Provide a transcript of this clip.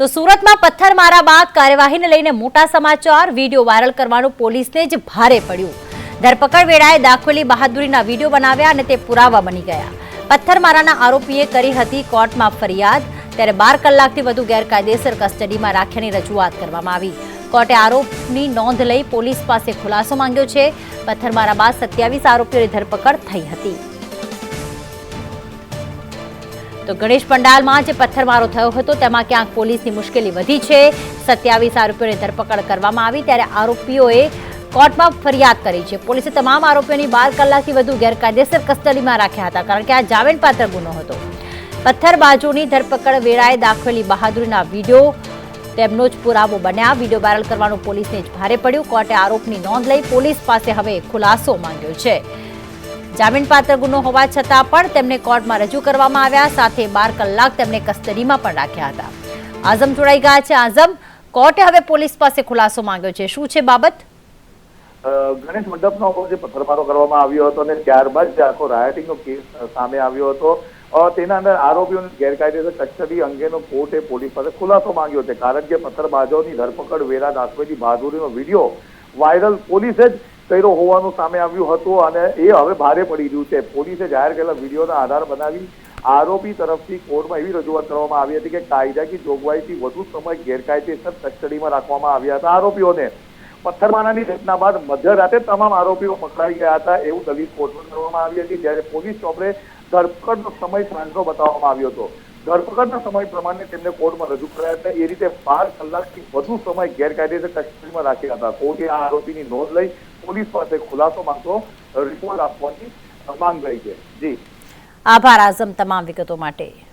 તો સુરતમાં પથ્થરમારા બાદ કાર્યવાહીને લઈને મોટા સમાચાર. વીડિયો વાયરલ કરવાનું પોલીસને જ ભારે પડ્યું. ધરપકડ વેળાએ દાખવેલી બહાદુરીના વીડિયો બનાવ્યા અને તે પુરાવા બની ગયા. પથ્થરમારાના આરોપીએ કરી હતી કોર્ટમાં ફરિયાદ. ત્યારે બાર કલાકથી વધુ ગેરકાયદેસર કસ્ટડીમાં રાખ્યાની રજૂઆત કરવામાં આવી. કોર્ટે આરોપની નોંધ લઈ પોલીસ પાસે ખુલાસો માંગ્યો છે. પથ્થરમારા બાદ સત્યાવીસ આરોપીઓની ધરપકડ થઈ હતી. તો ગણેશ પંડાલમાં જે પથ્થરમારો થયો હતો, તેમાં ક્યાંક પોલીસની મુશ્કેલી વધી છે. સત્યાવીસ આરોપીઓની ધરપકડ કરવામાં આવી, ત્યારે આરોપીઓએ કોર્ટમાં ફરિયાદ કરી છે. પોલીસે તમામ આરોપીઓની બાર કલાકથી વધુ ગેરકાયદેસર કસ્ટડીમાં રાખ્યા હતા, કારણ કે આ જામીનપાત્ર ગુનો હતો. પથ્થરબાજોની ધરપકડ વેળાએ દાખવેલી બહાદુરીના વીડિયો, તેમનો જ પુરાવો બન્યા. વીડિયો વાયરલ કરવાનું પોલીસને જ ભારે પડ્યું. કોર્ટે આરોપની નોંધ લઈ પોલીસ પાસે હવે ખુલાસો માંગ્યો છે. જામીનપાત્ર ગુનો હોવા છતાં પણ તેમને કોર્ટમાં રજૂ કરવામાં આવ્યા, સાથે બાર કલાક તેમને કસ્ટડીમાં પણ રાખ્યા હતા. આઝમ જોડાઈ ગયા છે. આઝમ, કોર્ટે હવે પોલીસ પાસે ખુલાસો માંગ્યો છે. શું છે બાબત? ગણેશ મંડપનો જે પથ્થરમારો કરવામાં આવ્યો હતો અને ત્યારબાદ જે આખો રાયટિંગનો કેસ સામે આવ્યો હતો તેના અંદર આરોપીઓની ગેરકાયદેસર કસ્ટડી અંગેનો કોર્ટે પોલીસ પાસે ખુલાસો માંગ્યો છે. કારણ કે પથ્થરબાજોની ધરપકડ વેરા દાખવેલી બહાદુરીનો વીડિયો વાયરલ પોલીસે જ કર્યો હોવાનું સામે આવ્યું હતું અને એ હવે ભારે પડી રહ્યું છે. પોલીસે જાહેર કરેલા વિડીયોના આધાર બનાવી આરોપી તરફથી કોર્ટમાં એવી રજૂઆત કરવામાં આવી હતી કે કાયદાકી જોગવાઈથી વધુ સમય ગેરકાયદેસર કસ્ટડીમાં રાખવામાં આવ્યા હતા આરોપીઓને. પથ્થરમારાની ઘટના બાદ મધ્યરાતે તમામ આરોપીઓ પકડાઈ ગયા હતા એવું દલીલ કોર્ટમાં કરવામાં આવી હતી, જ્યારે પોલીસ ચોપડે ધરપકડનો સમય સાંજનો બતાવવામાં આવ્યો હતો. ધરપકડના સમય પ્રમાણે તેમને કોર્ટમાં રજૂ કરાયા હતા. એ રીતે બાર કલાકથી વધુ સમય ગેરકાયદેસર કસ્ટડીમાં રાખ્યા હતા. કોર્ટે આ આરોપીની નોંધ લઈ પોલીસ પાસે ખુલાસો માંગતો રિપોર્ટ આપવાની માંગ કરી છે. જી. આભાર, આઝમ તમામ વિગતો માટે.